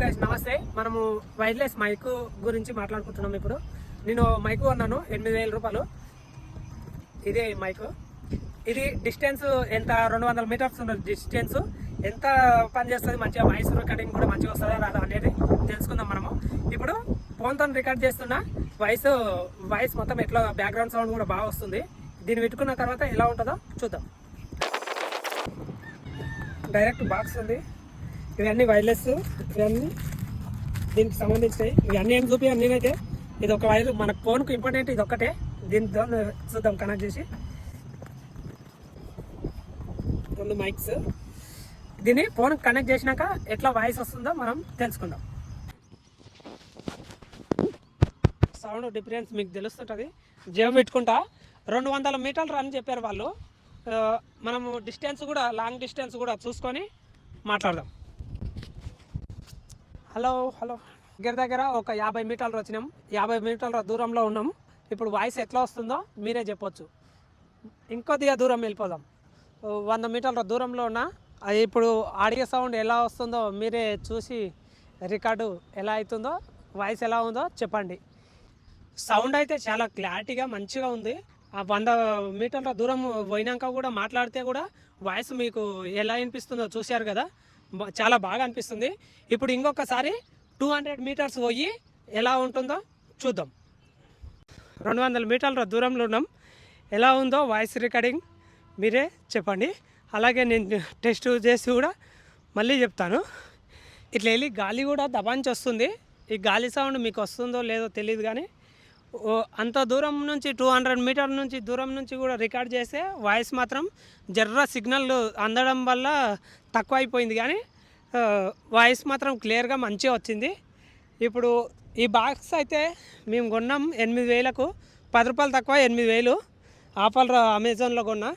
Guys నమస్తే. మనము wireless mic గురించి మాట్లాడుకుంటున్నాం ఇప్పుడు. నేను మైక్ కొన్నాను ఎనిమిది వేల రూపాయలు. ఇదే మైక్ ఇది డిస్టెన్స్ ఎంత? రెండు వందల మీటర్స్ ఉన్నది డిస్టెన్స్ ఎంత పని చేస్తుంది? మంచిగా వాయిస్ రికార్డింగ్ కూడా మంచిగా వస్తుందా? రాదా? అనేది తెలుసుకుందాం మనము. ఇప్పుడు ఫోన్తో రికార్డ్ చేస్తున్న వాయిస్ వాయిస్ మొత్తం ఎట్లా? బ్యాక్గ్రౌండ్ సౌండ్ కూడా బాగా వస్తుంది. దీన్ని పెట్టుకున్న తర్వాత ఎలా ఉంటుందో చూద్దాం. డైరెక్ట్ బాక్స్ ఉంది. ఇవన్నీ వైర్లెస్ ఇవన్నీ దీనికి సంబంధించినవి ఇవన్నీ ఏం చూపి నేనైతే ఇది ఒక వైర్ మన ఫోన్కు ఇంపార్టెంట్ ఇది ఒక్కటే. దీంతో చూద్దాం కనెక్ట్ చేసి. రెండు మైక్స్ దీన్ని ఫోన్ కనెక్ట్ చేసినాక ఎట్లా వాయిస్ వస్తుందో మనం తెలుసుకుందాం. సౌండ్ డిఫరెన్స్ మీకు తెలుస్తుంటుంది. జేబు పెట్టుకుంటా. రెండు వందల మీటర్లు రన్ చెప్పారు వాళ్ళు. మనము డిస్టెన్స్ కూడా లాంగ్ డిస్టెన్స్ కూడా చూసుకొని మాట్లాడదాం. Hello hello. దగ్గర దగ్గర ఒక యాభై మీటర్లు వచ్చినాం. యాభై మీటర్ల దూరంలో ఉన్నాం. ఇప్పుడు వాయిస్ ఎట్లా వస్తుందో మీరే చెప్పొచ్చు. ఇంకొద్దిగా దూరం వెళ్ళిపోదాం. వంద మీటర్ల దూరంలో ఉన్న. అది ఇప్పుడు ఆడియో సౌండ్ ఎలా వస్తుందో మీరే చూసి రికార్డు ఎలా అవుతుందో వాయిస్ ఎలా ఉందో చెప్పండి. సౌండ్ అయితే చాలా క్లారిటీగా మంచిగా ఉంది. ఆ వంద మీటర్ల దూరం పోయినాక కూడా మాట్లాడితే కూడా వాయిస్ మీకు ఎలా వినిపిస్తుందో చూశారు కదా. చాలా బాగా అనిపిస్తుంది. ఇప్పుడు ఇంకొకసారి టూ హండ్రెడ్ మీటర్స్ పోయి ఎలా ఉంటుందో చూద్దాం. రెండు వందల మీటర్ల దూరంలో ఉన్నాం. ఎలా ఉందో వాయిస్ రికార్డింగ్ మీరే చెప్పండి. అలాగే నేను టెస్ట్ చేసి కూడా మళ్ళీ చెప్తాను. ఇట్లా వెళ్ళి గాలి కూడా దబాంచి వస్తుంది. ఈ గాలి సౌండ్ మీకు వస్తుందో లేదో తెలియదు కానీ అంత దూరం నుంచి టూ హండ్రెడ్ మీటర్ నుంచి దూరం నుంచి కూడా రికార్డ్ చేస్తే వాయిస్ మాత్రం జర్ర సిగ్నల్ అందడం వల్ల తక్కువ అయిపోయింది కానీ వాయిస్ మాత్రం క్లియర్గా మంచిగా వచ్చింది. ఇప్పుడు ఈ బాక్స్ అయితే మేము కొన్నాం ఎనిమిది వేలకు. పది రూపాయలు తక్కువ ఎనిమిది వేలు. ఆఫర్ అమెజాన్లో కొన్నా.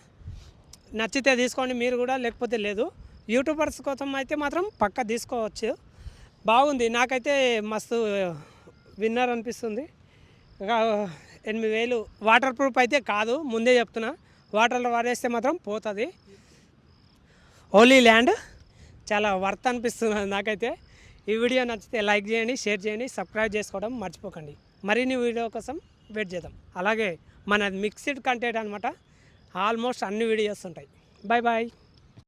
నచ్చితే తీసుకోండి మీరు కూడా లేకపోతే లేదు. యూట్యూబర్స్ కోసం అయితే మాత్రం పక్క తీసుకోవచ్చు. బాగుంది. నాకైతే మస్తు విన్నర్ అనిపిస్తుంది. ఎనిమిది వేలు వాటర్ ప్రూఫ్ అయితే కాదు ముందే చెప్తున్నా. వాటర్లో వాడేస్తే మాత్రం పోతుంది. ఓలీ ల్యాండ్ చాలా వర్త్ అనిపిస్తుంది నాకైతే. ఈ వీడియో నచ్చితే లైక్ చేయండి షేర్ చేయండి సబ్స్క్రైబ్ చేసుకోవడం మర్చిపోకండి. మరిన్ని వీడియో కోసం వెయిట్ చేద్దాం. అలాగే మన మిక్స్డ్ కంటెంట్ అనమాట ఆల్మోస్ట్ అన్ని వీడియోస్ ఉంటాయి. Bye bye